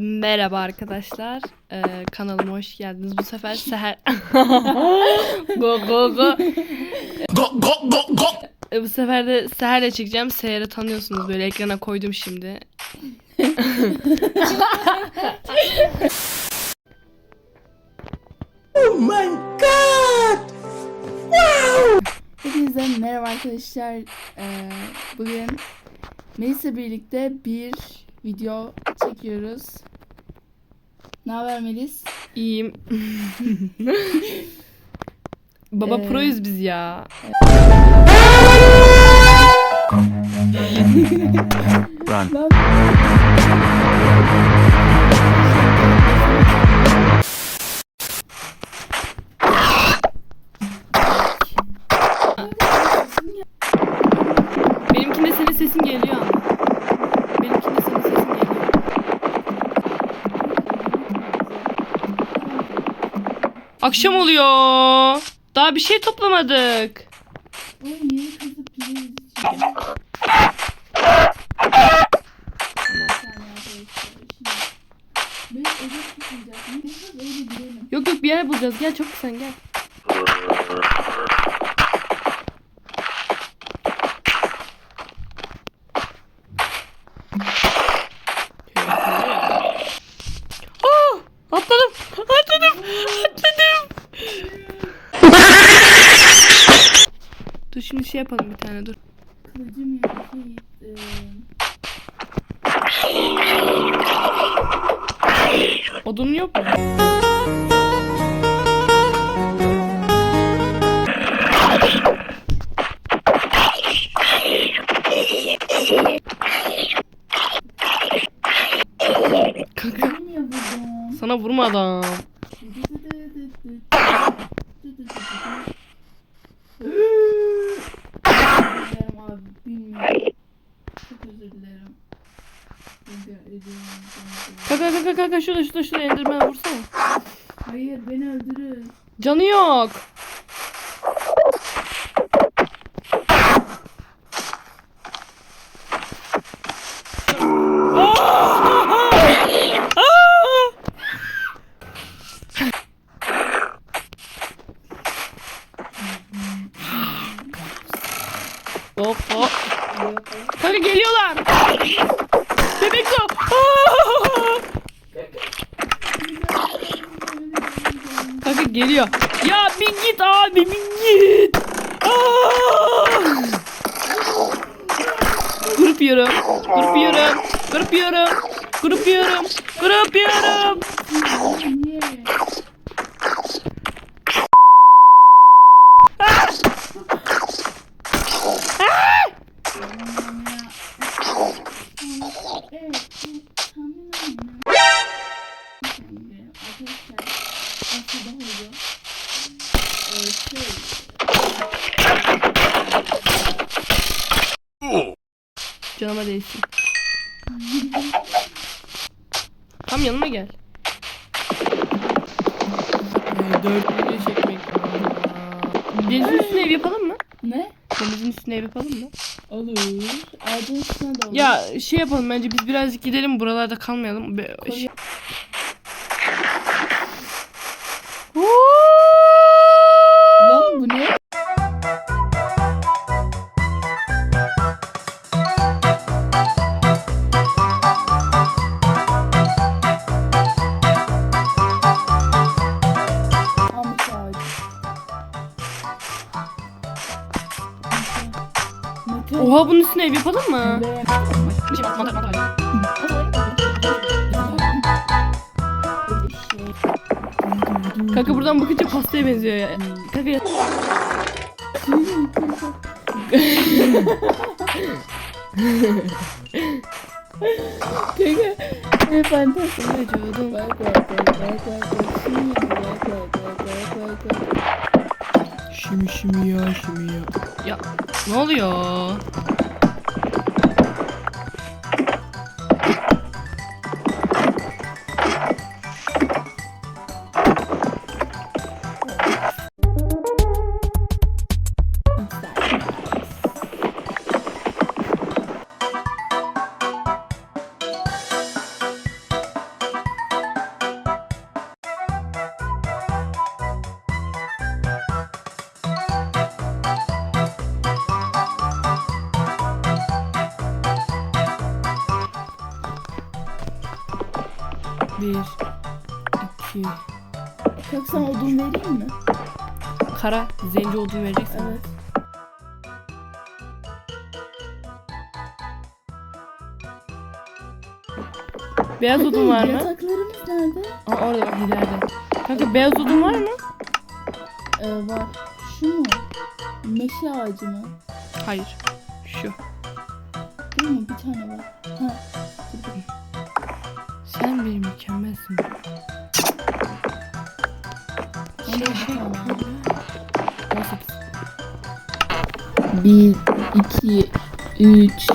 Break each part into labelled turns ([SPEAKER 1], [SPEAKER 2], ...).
[SPEAKER 1] Merhaba arkadaşlar. Ee, kanalıma hoş geldiniz. Bu sefer Seher... go go go.
[SPEAKER 2] Go go go go.
[SPEAKER 1] Ee, bu sefer de Seher'le çekeceğim. Seher'i tanıyorsunuz böyle ekrana koydum şimdi.
[SPEAKER 2] Oh my god.
[SPEAKER 3] Hepinize merhaba arkadaşlar. Ee, bugün Melis'le birlikte bir video çekiyoruz. Ne haber Melis?
[SPEAKER 1] İyiyim. Baba
[SPEAKER 3] Ee,
[SPEAKER 1] proyuz biz ya.
[SPEAKER 2] Run.
[SPEAKER 1] Akşam oluyor. Daha bir şey toplamadık.
[SPEAKER 3] Yeni kızıp duruyoruz.
[SPEAKER 1] Yok yok bir yer bulacağız. Gel çok sen gel. Aa, atladım. Atladım. Atladım. dur şimdi şey yapalım bir tane dur.
[SPEAKER 3] Kılıcım yok. Şey, e,
[SPEAKER 1] Odun yok mu? Kanka sana vurmadan.
[SPEAKER 3] Özür ediyorum.
[SPEAKER 1] Kanka kanka kanka şurada şurada şurada endirmeye vursana.
[SPEAKER 3] Hayır beni öldürür.
[SPEAKER 1] Canı yok. Yiyorum.
[SPEAKER 3] Niye? Evet, bu tahminen Arkadaşlar, aslında oldu. Ee, şey,
[SPEAKER 1] Değsin. Tam yanıma gel. Ee, video çekmek. Aa. Denizin üstüne ev yapalım mı?
[SPEAKER 3] ne?
[SPEAKER 1] Denizin üstüne ev yapalım mı?
[SPEAKER 3] Olur. Ağacın üstüne de olur.
[SPEAKER 1] Ya şey yapalım bence biz birazcık gidelim buralarda kalmayalım. Be-
[SPEAKER 3] Koy-
[SPEAKER 1] şey-
[SPEAKER 3] Lan bu ne?
[SPEAKER 1] Oha bunun üstüne ev yapalım mı? Kanka buradan bakınca pastaya benziyor ya. Kanka ya-
[SPEAKER 3] Kanka. Ne fantezi.
[SPEAKER 1] vücudum.
[SPEAKER 3] Bak bak bak bak bak. Şimdi bak bak bak bak bak.
[SPEAKER 1] Şimi şimi ya şimi ya. Ya ne oluyor?
[SPEAKER 3] Sana odun vereyim mi?
[SPEAKER 1] Kara. Zenci odun vereceksin.
[SPEAKER 3] Evet.
[SPEAKER 1] Beyaz odun var mı?
[SPEAKER 3] Yataklarımız nerede?
[SPEAKER 1] Aa, orada bak ileride. Kanka beyaz odun var mı?
[SPEAKER 3] Ee, var. Şu mu? Meşe ağacı mı?
[SPEAKER 1] Hayır. Şu.
[SPEAKER 3] Değil mi? Bir tane var. Ha.
[SPEAKER 1] Sen bir mükemmelsin. 18.
[SPEAKER 3] Bir, iki, üç,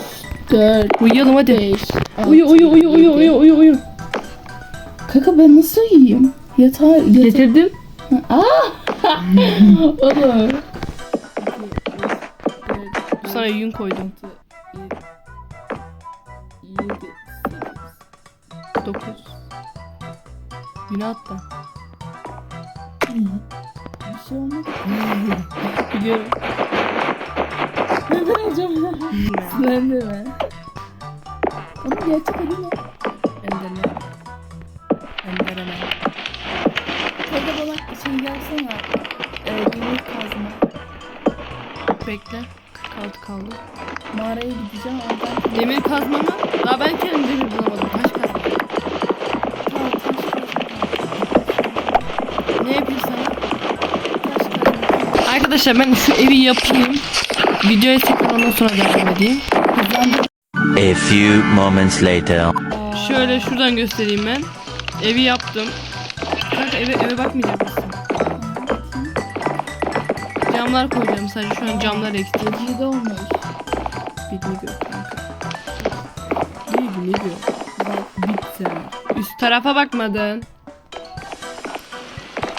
[SPEAKER 3] dört,
[SPEAKER 1] Uyuyalım hadi.
[SPEAKER 3] beş, altı,
[SPEAKER 1] Uyu uyu uyu uyu
[SPEAKER 3] yedi.
[SPEAKER 1] uyu uyu uyu.
[SPEAKER 3] Kaka ben nasıl uyuyayım? Yatağa, yatağa.
[SPEAKER 1] Getirdim.
[SPEAKER 3] Aa! Olur.
[SPEAKER 1] Sana yün koydum.
[SPEAKER 3] 7, 8.
[SPEAKER 1] 9. Yünü atla.
[SPEAKER 3] Bir şey olmadı.
[SPEAKER 1] Biliyorum.
[SPEAKER 3] Neden acaba? De mi? Onun gerçek adı ne?
[SPEAKER 1] Enderle. Enderle.
[SPEAKER 3] Kanka bana şey gelsene. Ee, demir kazma.
[SPEAKER 1] Bekle. 46 kaldı.
[SPEAKER 3] Mağaraya gideceğim oradan.
[SPEAKER 1] Demir kazma mı? Daha ben kendim demir bulamadım. Arkadaşlar ben şu evi yapayım. Videoya tekrar ondan sonra devam edeyim.
[SPEAKER 2] A few moments later.
[SPEAKER 1] Şöyle şuradan göstereyim ben. Evi yaptım. Kanka eve, eve bakmayacak mısın? Camlar koyacağım sadece şu an camlar eksik.
[SPEAKER 3] Gecide olmuş.
[SPEAKER 1] Bilgi gör kanka. Bilgi ne diyor? Bitti. Üst tarafa bakmadın.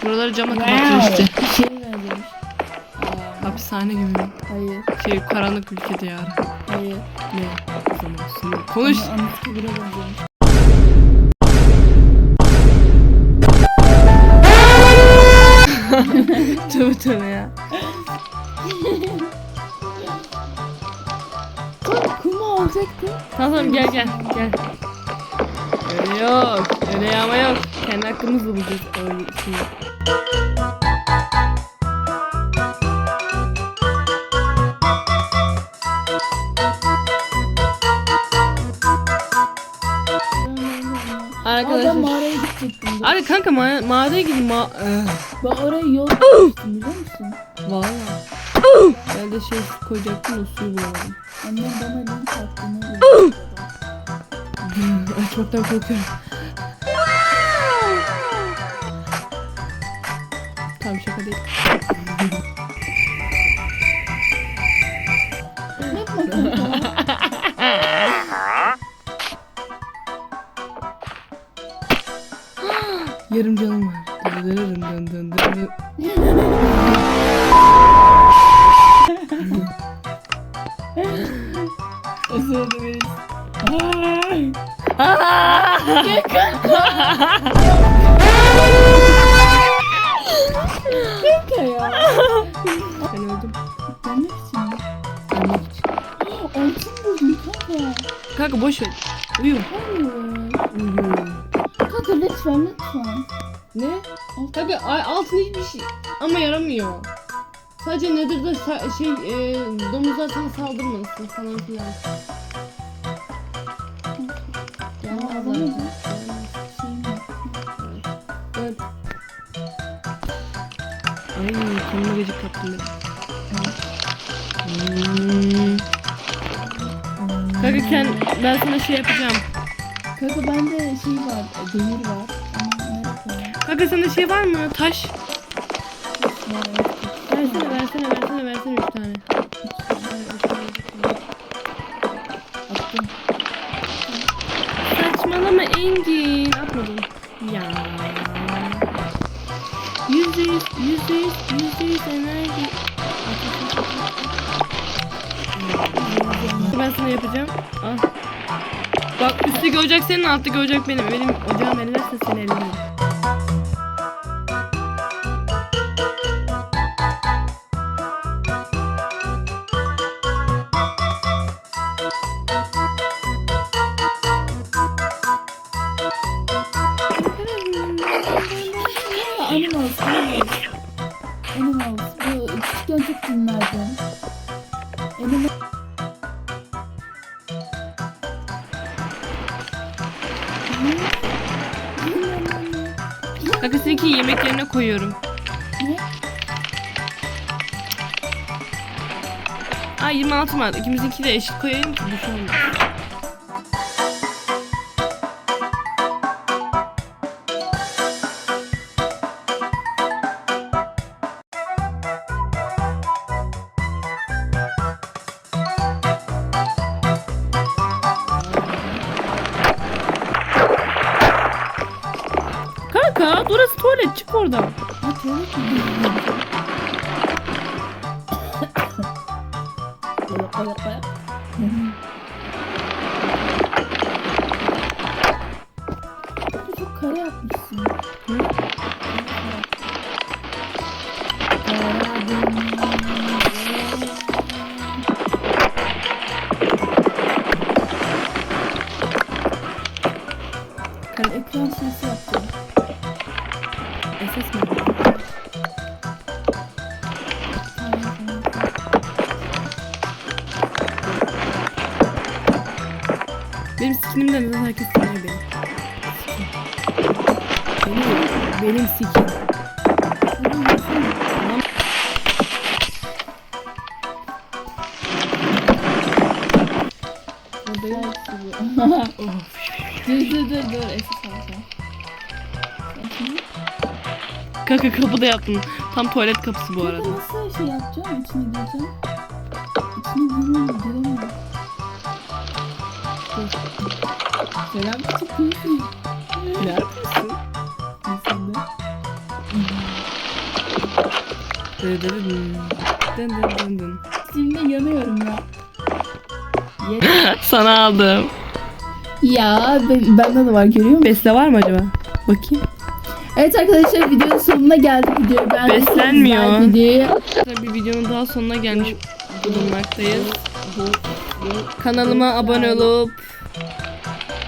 [SPEAKER 1] Buraları cama kapatıyor işte.
[SPEAKER 3] Şey
[SPEAKER 1] Hapishane gibi mi?
[SPEAKER 3] hayır.
[SPEAKER 1] Şey karanlık ülkede ya.
[SPEAKER 3] Hayır.
[SPEAKER 1] Ne? O zaman Konuş.
[SPEAKER 3] Ama Anıtkabir'e benzemiş.
[SPEAKER 1] tövbe tövbe ya.
[SPEAKER 3] Kuma alacaktı.
[SPEAKER 1] Tamam tamam gel gel gel. Öyle yok. Öyle yağma yok. Kendi hakkımızla bulacağız o şeyi. Abi kanka ma mağaraya gidin ma...
[SPEAKER 3] Ben oraya yol yapmıştım biliyor musun?
[SPEAKER 1] Valla. Ben de şey koyacaktım da suyu bulamadım.
[SPEAKER 3] Annem bana link attı. Ne bileyim.
[SPEAKER 1] Açmaktan korkuyorum. Tamam şaka değil. Yarım canım var. Dın dın dın dın dın. O sırada beni...
[SPEAKER 3] Kanka ya.
[SPEAKER 1] Ben öldüm.
[SPEAKER 3] Ben ne biçim?
[SPEAKER 1] Ölmek için.
[SPEAKER 3] Altın buldum kanka.
[SPEAKER 1] Kanka boş ver. Uyu.
[SPEAKER 3] Hayır. Lütfen lütfen.
[SPEAKER 1] Ne? Ay- altın hiçbir şey ama yaramıyor. Sadece Nether'da sa- şey e, domuzlar sana saldırmasın falan filan.
[SPEAKER 3] Yok.
[SPEAKER 1] Evet. Ay kanıma gıcık kaptım ben. Kanka ben sana şey yapacağım.
[SPEAKER 3] Kanka bende şey var. Demir var.
[SPEAKER 1] Kanka sende şey var mı? Taş. Versene versene versene versene üç tane.
[SPEAKER 3] Attım.
[SPEAKER 1] Saçmalama Engin. Atmadım. Ya. Yüzde yüz, yüzde yüz, yüzde yüz enerji. Ben sana yapacağım. Al. Bak üstteki ocak senin, alttaki ocak benim. Benim ocağım ellerse seni ellerim.
[SPEAKER 3] Animals, Animals. Animals. Bu küçükken çok dinlerdim. Animals.
[SPEAKER 1] Kanka seninki yemek yerine koyuyorum.
[SPEAKER 3] Ne?
[SPEAKER 1] Aa 26 var. İkimizinki de eşit koyayım ki
[SPEAKER 3] Koya. Çok kare yapmışsın.
[SPEAKER 1] Kare-
[SPEAKER 3] Ekran sesi yaptım.
[SPEAKER 1] Esas mi? Benim skinimden zaten herkes tanıyor beni. Benim, benim. Of.
[SPEAKER 3] dur dur dur dur. Esas alacağım.
[SPEAKER 1] Kanka kapıda yaptım. Tam tuvalet kapısı bu arada.
[SPEAKER 3] Nasıl şey yapacağım? İçine gireceğim. Selam kıyısın.
[SPEAKER 1] Neredesin?
[SPEAKER 3] İnsanlar.
[SPEAKER 1] Dın dın dın.
[SPEAKER 3] Şimdi yanıyorum ya. Yeter.
[SPEAKER 1] Sana aldım.
[SPEAKER 3] ya ben, bende de var görüyor musun?
[SPEAKER 1] Besle var mı acaba? Bakayım.
[SPEAKER 3] Evet arkadaşlar videonun sonuna geldik. Videoyu beğendiyseniz
[SPEAKER 1] Beslenmiyor.
[SPEAKER 3] Videoyu
[SPEAKER 1] Bir videonun daha sonuna gelmiş bulunmaktayız. Kanalıma abone olup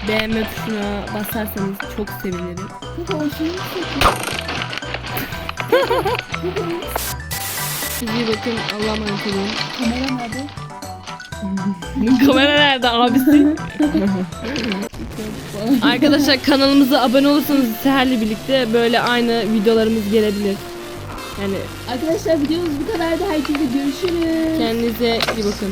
[SPEAKER 1] beğenme tuşuna basarsanız çok sevinirim. Siz iyi bakın. Allah'a emanet olun.
[SPEAKER 3] Kamera nerede?
[SPEAKER 1] Kamera nerede abisi? Arkadaşlar kanalımıza abone olursanız Seher'le birlikte böyle aynı videolarımız gelebilir. Yani
[SPEAKER 3] Arkadaşlar videomuz bu kadardı. Herkese görüşürüz.
[SPEAKER 1] kendinize iyi bakın.